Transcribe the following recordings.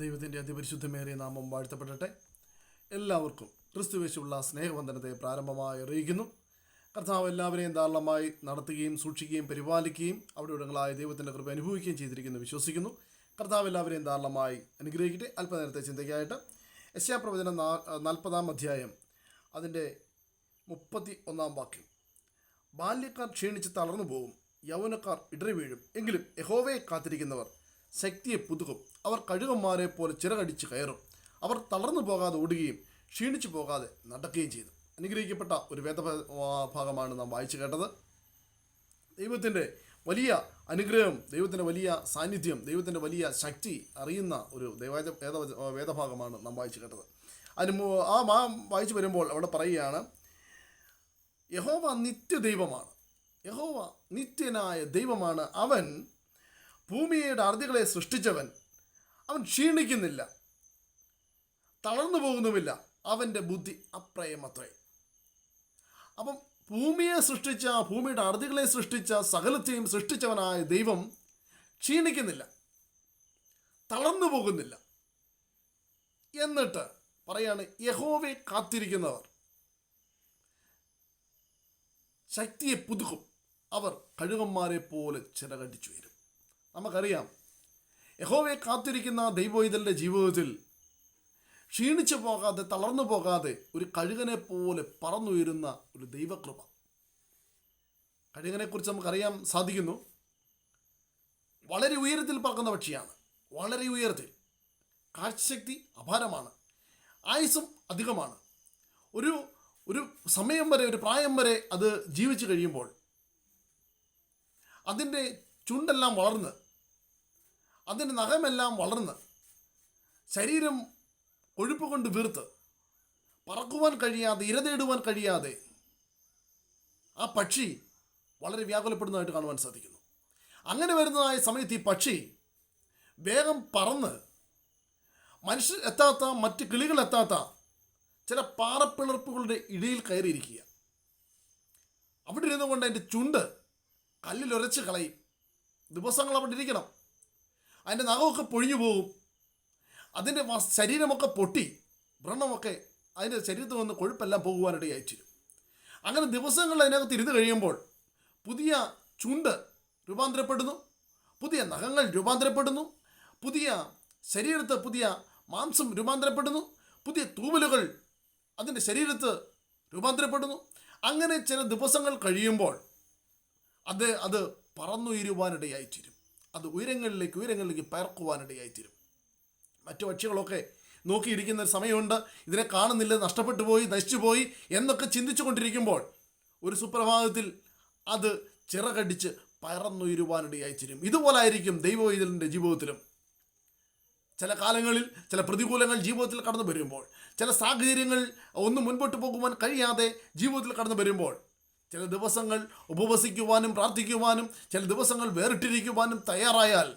ദൈവത്തിന്റെ അതിപരിശുദ്ധമേറിയ നാമം വാഴ്ത്തപ്പെടട്ടെ. എല്ലാവർക്കും ക്രിസ്തുവേശുള്ള സ്നേഹവന്ദനത്തെ പ്രാരംഭമായി അറിയിക്കുന്നു. കർത്താവ് എല്ലാവരെയും ധാരാളമായി നടത്തുകയും സൂക്ഷിക്കുകയും പരിപാലിക്കുകയും അവിടെ ഇടങ്ങളായ ദൈവത്തിന്റെ കൃപ അനുഭവിക്കുകയും ചെയ്തിരിക്കുന്നു വിശ്വസിക്കുന്നു. കർത്താവ് എല്ലാവരെയും ധാരാളമായി അനുഗ്രഹിക്കട്ടെ. അല്പനേരത്തെ ചിന്തയ്ക്കായിട്ട് യശാപ്രവചനം നാ നാൽപ്പതാം അധ്യായം അതിന്റെ മുപ്പത്തി ഒന്നാം വാക്യം. ബാല്യക്കാർ ക്ഷീണിച്ച് തളർന്നു പോകും യൗവനക്കാർ ഇടറി വീഴും എങ്കിലും യഹോവയെ കാത്തിരിക്കുന്നവർ ശക്തിയെ പുതുക്കും. അവർ കഴുകന്മാരെ പോലെ ചിറകടിച്ച് കയറും. അവർ തളർന്നു പോകാതെ ഓടുകയും ക്ഷീണിച്ചു പോകാതെ നടക്കുകയും ചെയ്തു. അനുഗ്രഹിക്കപ്പെട്ട ഒരു വേദ ഭാഗമാണ് നാം വായിച്ചു കേട്ടത്. ദൈവത്തിന്റെ വലിയ അനുഗ്രഹം ദൈവത്തിന്റെ വലിയ സാന്നിധ്യം ദൈവത്തിന്റെ വലിയ ശക്തി അറിയുന്ന ഒരു ദൈവ വേദ വേദഭാഗമാണ് നാം വായിച്ചു കേട്ടത്. അതിന് ആ മാ വായിച്ചു വരുമ്പോൾ അവിടെ പറയുകയാണ് യഹോവ നിത്യദൈവമാണ്. യഹോവ നിത്യനായ ദൈവമാണ്. അവൻ ഭൂമിയുടെ അറുതികളെ സൃഷ്ടിച്ചവൻ. അവൻ ക്ഷീണിക്കുന്നില്ല. തളർന്നു പോകുന്നുമില്ല. അവന്റെ ബുദ്ധി അപ്രയമത്രേ അപ്പം ഭൂമിയെ സൃഷ്ടിച്ച ഭൂമിയുടെ അറുതികളെ സൃഷ്ടിച്ച സകലത്തെയും സൃഷ്ടിച്ചവനായ ദൈവം ക്ഷീണിക്കുന്നില്ല. തളർന്നു പോകുന്നില്ല. എന്നിട്ട് പറയാണ് യഹോവെ കാത്തിരിക്കുന്നവർ. ശക്തിയെ പുതുക്കും. അവർ കഴുകന്മാരെ പോലെ ചിറകടിച്ചു വരും നമുക്കറിയാം. യഹോവയെ കാത്തിരിക്കുന്ന ദൈവോയിതലിന്റെ ജീവിതത്തിൽ ക്ഷീണിച്ചു പോകാതെ തളർന്നു പോകാതെ ഒരു കഴുകനെ പോലെ പറന്നുയരുന്ന ഒരു ദൈവകൃപ. കഴുകനെക്കുറിച്ച് നമുക്കറിയാൻ സാധിക്കുന്നു. വളരെ ഉയരത്തിൽ പറക്കുന്ന പക്ഷിയാണ്. വളരെ ഉയരത്തിൽ. കാഴ്ചശക്തി അപാരമാണ്. ആയുസ്സും അധികമാണ്. ഒരു ഒരു സമയം വരെ ഒരു പ്രായം വരെ അത് ജീവിച്ചു കഴിയുമ്പോൾ അതിന്റെ ചുണ്ടെല്ലാം വളർന്ന് അതിന്റെ നഖമെല്ലാം വളർന്ന് ശരീരം കൊഴുപ്പ് കൊണ്ട് വീർത്ത്. പറക്കുവാൻ കഴിയാതെ ഇരതേടുവാൻ കഴിയാതെ ആ പക്ഷി വളരെ വ്യാകുലപ്പെടുന്നതായിട്ട് കാണുവാൻ സാധിക്കുന്നു. അങ്ങനെ വരുന്നതായ സമയത്ത് ഈ പക്ഷി വേഗം പറന്ന് മനുഷ്യർ എത്താത്ത മറ്റ് കിളികൾ എത്താത്ത ചില പാറപ്പിളർപ്പുകളുടെ ഇടയിൽ കയറിയിരിക്കുക അവിടെ ഇരുന്നുകൊണ്ട് അതിന്റെ ചുണ്ട് കല്ലിലൊരച്ച് കളയും. ദിവസങ്ങൾ അവിടെ ഇരിക്കണം. അതിന്റെ നഖമൊക്കെ പൊഴിഞ്ഞു പോകും. അതിന്റെ ശരീരമൊക്കെ പൊട്ടി. വ്രണമൊക്കെ അതിന്റെ ശരീരത്തിൽ വന്ന് കൊഴുപ്പെല്ലാം പോകുവാനിടയായിത്തീരും. അങ്ങനെ ദിവസങ്ങൾ അതിനകത്ത് ഇരുന്ന് കഴിയുമ്പോൾ പുതിയ ചുണ്ട് രൂപാന്തരപ്പെടുന്നു. പുതിയ നഖങ്ങൾ രൂപാന്തരപ്പെടുന്നു. പുതിയ ശരീരത്ത് പുതിയ മാംസം രൂപാന്തരപ്പെടുന്നു. പുതിയ തൂവലുകൾ അതിന്റെ ശരീരത്ത് രൂപാന്തരപ്പെടുന്നു. അങ്ങനെ ചില ദിവസങ്ങൾ കഴിയുമ്പോൾ അത് അത് പറന്നുയരുവാനിടയായിത്തീരും. അത് ഉയരങ്ങളിലേക്ക് ഉയരങ്ങളിലേക്ക് പയർക്കുവാനിടയായിത്തീരും മറ്റു പക്ഷികളൊക്കെ നോക്കിയിരിക്കുന്ന ഒരു സമയമുണ്ട്. ഇതിനെ കാണുന്നില്ല നഷ്ടപ്പെട്ടു പോയി നശിച്ചു പോയി എന്നൊക്കെ ചിന്തിച്ചു കൊണ്ടിരിക്കുമ്പോൾ ഒരു സുപ്രഭാതത്തിൽ അത് ചിറകടിച്ച് പറന്നുയരുവാനിടയായിത്തീരും ഇതുപോലായിരിക്കും ദൈവവൈതലിന്റെ ജീവിതത്തിലും. ചില കാലങ്ങളിൽ ചില പ്രതികൂലങ്ങൾ ജീവിതത്തിൽ കടന്നു വരുമ്പോൾ ചില സാഹചര്യങ്ങൾ ഒന്നും മുൻപോട്ട് പോകുവാൻ കഴിയാതെ ജീവിതത്തിൽ കടന്നു വരുമ്പോൾ ചില ദിവസങ്ങൾ ഉപവസിക്കുവാനും പ്രാർത്ഥിക്കുവാനും ചില ദിവസങ്ങൾ വേറിട്ടിരിക്കുവാനും തയ്യാറായാൽ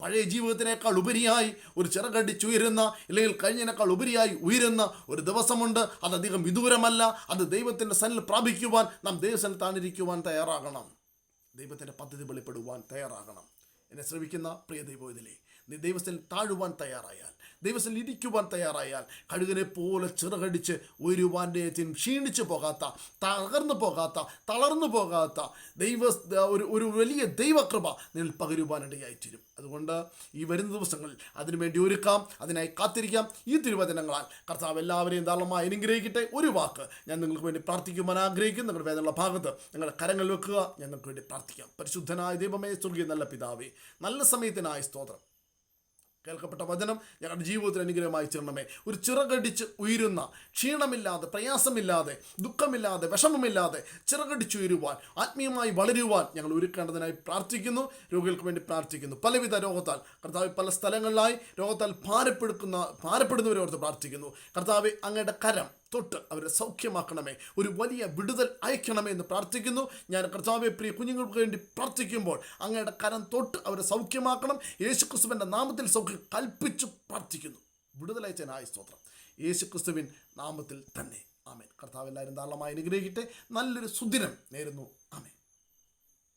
പഴയ ജീവിതത്തിനേക്കാൾ ഉപരിയായി ഒരു ചിറകടിച്ചുയരുന്ന അല്ലെങ്കിൽ കഴിഞ്ഞതിനേക്കാൾ ഉപരിയായി ഉയരുന്ന ഒരു ദിവസമുണ്ട്. അത് അധികം വിദൂരമല്ല. അത് ദൈവത്തിന്റെ സന്നിൽ പ്രാപിക്കുവാൻ നാം ദൈവസനത്താണിരിക്കുവാൻ തയ്യാറാകണം. ദൈവത്തിന്റെ പദ്ധതി വെളിപ്പെടുവാൻ തയ്യാറാകണം. എന്നെ ശ്രമിക്കുന്ന പ്രിയ ദൈവത്തിലെ നീ ദൈവത്തിൽ താഴുവാൻ തയ്യാറായാൽ ദൈവത്തിൽ ഇരിക്കുവാൻ തയ്യാറായാൽ കഴുകനെ പോലെ ചിറകടിച്ച് ഉയരുവാന്റെ ക്ഷീണിച്ചു പോകാത്ത തകർന്നു പോകാത്ത തളർന്നു പോകാത്ത ദൈവ ഒരു ഒരു വലിയ ദൈവകൃപ നിന്നിൽ പകരുവാനിടയായിത്തീരും. അതുകൊണ്ട് ഈ വരുന്ന ദിവസങ്ങളിൽ അതിനുവേണ്ടി ഒരുക്കാം അതിനായി കാത്തിരിക്കാം ഈ തിരുവചനങ്ങളാൽ. കർത്താവ് എല്ലാവരെയും ധാരാളമായി അനുഗ്രഹിക്കട്ടെ. ഒരു വാക്ക് ഞാൻ നിങ്ങൾക്ക് വേണ്ടി പ്രാർത്ഥിക്കുവാൻ ആഗ്രഹിക്കും നിങ്ങളുടെ വേദനയുള്ള ഭാഗത്ത് നിങ്ങളുടെ കരങ്ങൾ വെക്കുക. ഞാൻ നിങ്ങൾക്ക് വേണ്ടി പ്രാർത്ഥിക്കാം. പരിശുദ്ധനായ ദൈവമേ സ്വർഗീയ നല്ല പിതാവേ നല്ല സമയത്തിനായി സ്തോത്രം. കേൾക്കപ്പെട്ട വചനം ഞങ്ങളുടെ ജീവിതത്തിൽ അനുഗ്രഹമായി ചേർണമേ ഒരു ചിറകടിച്ച് ഉയരുന്ന ക്ഷീണമില്ലാതെ പ്രയാസമില്ലാതെ ദുഃഖമില്ലാതെ വിഷമമില്ലാതെ ചിറകടിച്ചുയരുവാൻ ആത്മീയമായി വളരുവാൻ ഞങ്ങൾ ഒരുക്കേണ്ടതിനായി പ്രാർത്ഥിക്കുന്നു. രോഗികൾക്ക് വേണ്ടി പ്രാർത്ഥിക്കുന്നു. പലവിധ രോഗത്താൽ കർത്താവ് പല സ്ഥലങ്ങളിലായി രോഗത്താൽ ഭാരപ്പെടുക്കുന്ന ഭാരപ്പെടുന്നവരോർത്ത് പ്രാർത്ഥിക്കുന്നു. കർത്താവ് അങ്ങയുടെ കരം തൊട്ട് അവരെ സൗഖ്യമാക്കണമേ. ഒരു വലിയ വിടുതൽ അയക്കണമേ എന്ന് പ്രാർത്ഥിക്കുന്നു. ഞാൻ കർത്താവെ പ്രിയ കുഞ്ഞുങ്ങൾക്ക് വേണ്ടി പ്രാർത്ഥിക്കുമ്പോൾ അങ്ങയുടെ കരം തൊട്ട് അവരെ സൗഖ്യമാക്കണം. യേശുക്രിസ്തുവിന്റെ നാമത്തിൽ സൗഖ്യം കൽപ്പിച്ചു പ്രാർത്ഥിക്കുന്നു. വിടുതലയച്ചനായ സ്തോത്രം. യേശുക്രിസ്തുവിൻ നാമത്തിൽ തന്നെ. ആമേൻ. കർത്താവ് എല്ലാവരും ധാരാളമായി അനുഗ്രഹിക്കട്ടെ. നല്ലൊരു സുദിനം നേരുന്നു. ആമേൻ.